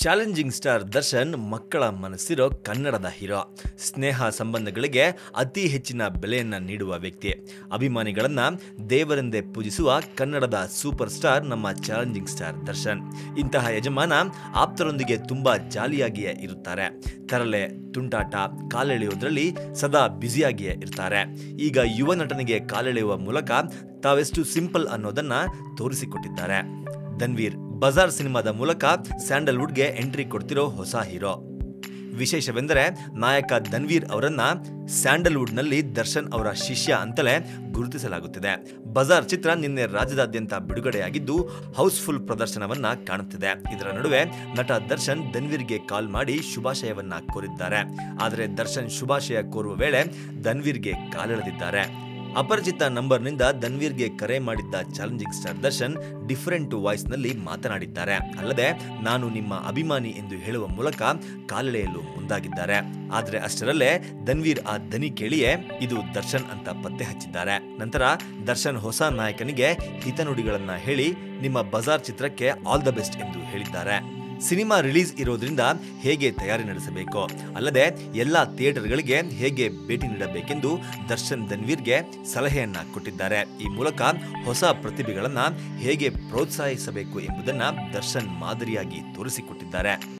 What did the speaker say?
Challenging star Darshan ಮಕ್ಕಳ ಮನಸ್ಸಿರೋ ಕನ್ನಡದ hero. ಸ್ನೇಹ ಸಂಬಂಧಗಳಿಗೆ ಅತಿ ಹೆಚ್ಚಿನ ಬೆಲೆಯನ್ನ ನೀಡುವ ವ್ಯಕ್ತಿ. ಅಭಿಮಾನಿಗಳನ್ನ ದೇವರೆಂದೇ ಪೂಜಿಸುವ ಕನ್ನಡದ ಸೂಪರ್ ಸ್ಟಾರ್ ನಮ್ಮ ಚಾಲೆಂಜಿಂಗ್ ಸ್ಟಾರ್ ದರ್ಶನ್. ಇಂತಹ ಯಜಮಾನ ಆಪ್ತರೊಂದಿಗೆ ತುಂಬ ಜಾಲಿಯಾಗಿಯೇ ಇರುತ್ತಾರೆ. ತರಲೆ, ತುಂಟಾಟ, ಕಾಲೆಳೆಯುವುದರಲ್ಲಿ ಸದಾ ಬ್ಯುಸಿಯಾಗಿಯೇ ಇರ್ತಾರೆ. ಈಗ ಯುವ ನಟನಿಗೆ ಕಾಲೆಳೆಯುವ ಮೂಲಕ ತಾವೆಷ್ಟು ಸಿಂಪಲ್ ಅನ್ನೋದನ್ನ ತೋರಿಸಿಕೊಟ್ಟಿದ್ದಾರೆ. ಧನ್ವೀರ್ ಬಜಾರ್ ಸಿನಿಮಾದ ಮೂಲಕ ಸ್ಯಾಂಡಲ್ವುಡ್ಗೆ ಎಂಟ್ರಿ ಕೊಡ್ತಿರೋ ಹೊಸ ಹೀರೋ. ವಿಶೇಷವೆಂದರೆ ನಾಯಕ ಧನ್ವೀರ್ ಅವರನ್ನ ಸ್ಯಾಂಡಲ್ವುಡ್ನಲ್ಲಿ ದರ್ಶನ್ ಅವರ ಶಿಷ್ಯ ಅಂತಲೇ ಗುರುತಿಸಲಾಗುತ್ತಿದೆ. ಬಜಾರ್ ಚಿತ್ರ ನಿನ್ನೆ ರಾಜ್ಯದಾದ್ಯಂತ ಬಿಡುಗಡೆಯಾಗಿದ್ದು ಹೌಸ್ಫುಲ್ ಪ್ರದರ್ಶನವನ್ನ ಕಾಣುತ್ತಿದೆ. ಇದರ ನಡುವೆ ನಟ ದರ್ಶನ್ ಧನ್ವೀರ್ಗೆ ಕಾಲ್ ಮಾಡಿ ಶುಭಾಶಯವನ್ನ ಕೋರಿದ್ದಾರೆ. ಆದರೆ ದರ್ಶನ್ ಶುಭಾಶಯ ಕೋರುವ ವೇಳೆ ಧನ್ವೀರ್ಗೆ ಕಾಲೆಳೆದಿದ್ದಾರೆ. ಅಪರಿಚಿತ ನಂಬರ್ನಿಂದ ಧನ್ವೀರ್ಗೆ ಕರೆ ಮಾಡಿದ್ದ ಚಾಲೆಂಜಿಂಗ್ ಸ್ಟಾರ್ ದರ್ಶನ್ ಡಿಫರೆಂಟ್ ವಾಯ್ಸ್ನಲ್ಲಿ ಮಾತನಾಡಿದ್ದಾರೆ. ಅಲ್ಲದೆ, ನಾನು ನಿಮ್ಮ ಅಭಿಮಾನಿ ಎಂದು ಹೇಳುವ ಮೂಲಕ ಕಾಲೆಳೆಯಲು ಮುಂದಾಗಿದ್ದಾರೆ. ಆದರೆ ಅಷ್ಟರಲ್ಲೇ ಧನ್ವೀರ್ ಆ ದನಿ ಕೇಳಿಯೇ, ಇದು ದರ್ಶನ್ ಅಂತ ಪತ್ತೆ ಹಚ್ಚಿದ್ದಾರೆ. ನಂತರ ದರ್ಶನ್ ಹೊಸ ನಾಯಕನಿಗೆ ಹಿತನುಡಿಗಳನ್ನ ಹೇಳಿ, ನಿಮ್ಮ ಬಜಾರ್ ಚಿತ್ರಕ್ಕೆ ಆಲ್ ದ ಬೆಸ್ಟ್ ಎಂದು ಹೇಳಿದ್ದಾರೆ. ಸಿನಿಮಾ ರಿಲೀಸ್ ಇರೋದ್ರಿಂದ ಹೇಗೆ ತಯಾರಿ ನಡೆಸಬೇಕು? ಅಲ್ಲದೆ ಎಲ್ಲ ಥಿಯೇಟರ್ಗಳಿಗೆ ಹೇಗೆ ಭೇಟಿ ನೀಡಬೇಕೆಂದು ದರ್ಶನ್ ಧನ್ವೀರ್ಗೆ ಸಲಹೆಯನ್ನ ಕೊಟ್ಟಿದ್ದಾರೆ. ಈ ಮೂಲಕ ಹೊಸ ಪ್ರತಿಭೆಗಳನ್ನು ಹೇಗೆ ಪ್ರೋತ್ಸಾಹಿಸಬೇಕು ಎಂಬುದನ್ನು ದರ್ಶನ್ ಮಾದರಿಯಾಗಿ ತೋರಿಸಿಕೊಟ್ಟಿದ್ದಾರೆ.